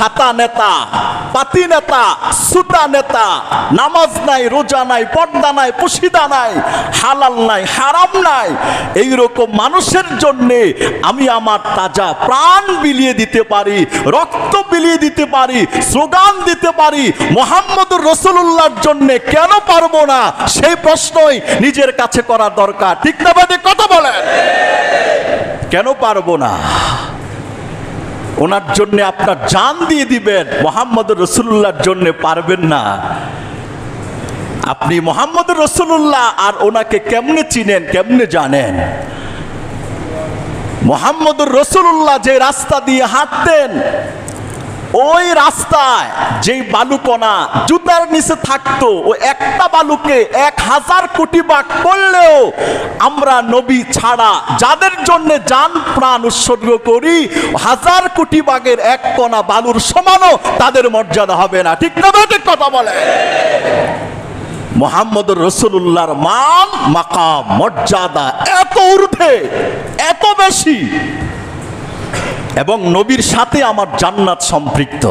ছাতা নেতা, পাতি নেতা, সুতা নেতা, নামাজ নাই, রোজা নাই, পর্দা নাই, পুশিদা নাই, হালাল নাই, হারাম নাই। এইরকম মানুষের জন্যে আমি আমার তাজা প্রাণ বিলিয়ে দিতে পারি, রক্ত বিলিয়ে দিতে পারি, স্লোগান দিতে পারি। মোহাম্মদুর রসুল্লাহর জন্যে কেন পারব না? সেই প্রশ্নই নিজের কাছে করা দরকার। ঠিক না কথা বলেন। কেন পারব না? ওনার জন্য আপনার জান দিয়ে দিবেন। মোহাম্মদ রসুল্লাহর জন্য পারবেন না। আপনি মোহাম্মদ রসুল্লাহ আর ওনাকে কেমনে চিনেন, কেমনে জানেন? মোহাম্মদ রসুল্লাহ যে রাস্তা দিয়ে হাঁটতেন ওই রাস্তায় যেই বালুকণা জুতার নিচে থাকতো, ও একটা বালুকে এক হাজার কোটি ভাগ করলেও আমরা নবী ছাড়া যাদের জন্য যান প্রাণ উৎসর্গ করি, হাজার কোটি ভাগের এক কণা বালুর সমানও তাদের মর্যাদা হবে না। ঠিক না ঠিক কথা বলে। মোহাম্মদ রসুল্লাহর মান, মাকাম, মর্যাদা এত ঊর্ধ্বে, এত বেশি এবং নবীর সাথে আমার জান্নাত সম্পৃক্ত।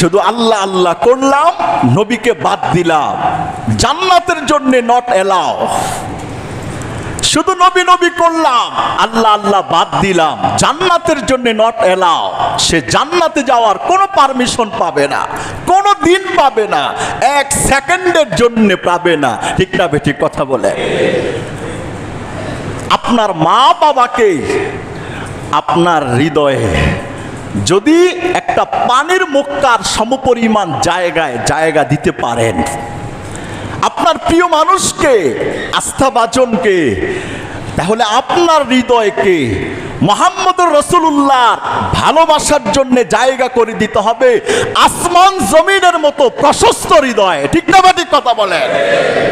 শুধু আল্লাহ আল্লাহ করলাম, নবীকে বাদ দিলাম। জান্নাতের জন্য নট এলাও শুধু নবী নবী করলাম, আল্লাহ আল্লাহ বাদ দিলাম। জান্নাতের জন্য নট এলাও সে জান্নাতে যাওয়ার কোনো পারমিশন পাবে না, কোনো দিন পাবে না, এক সেকেন্ডের জন্য পাবে না। ঠিক না বেটি কথা বলে? আপনার মা বাবাকে আপনার হৃদয়ে যদি একটা পানির মুক্কার সমপরিমাণ জায়গায় জায়গা দিতে পারেন, আপনার প্রিয় মানুষকে, আস্থাভাজনকে, তাহলে আপনার হৃদয়কে মোহাম্মদুর রসুল্লাহ ভালোবাসার জন্য জায়গা করে দিতে হবে। আসমান জমিনের মতো প্রশস্ত হৃদয়। ঠিক না ঠিক কথা বলেন?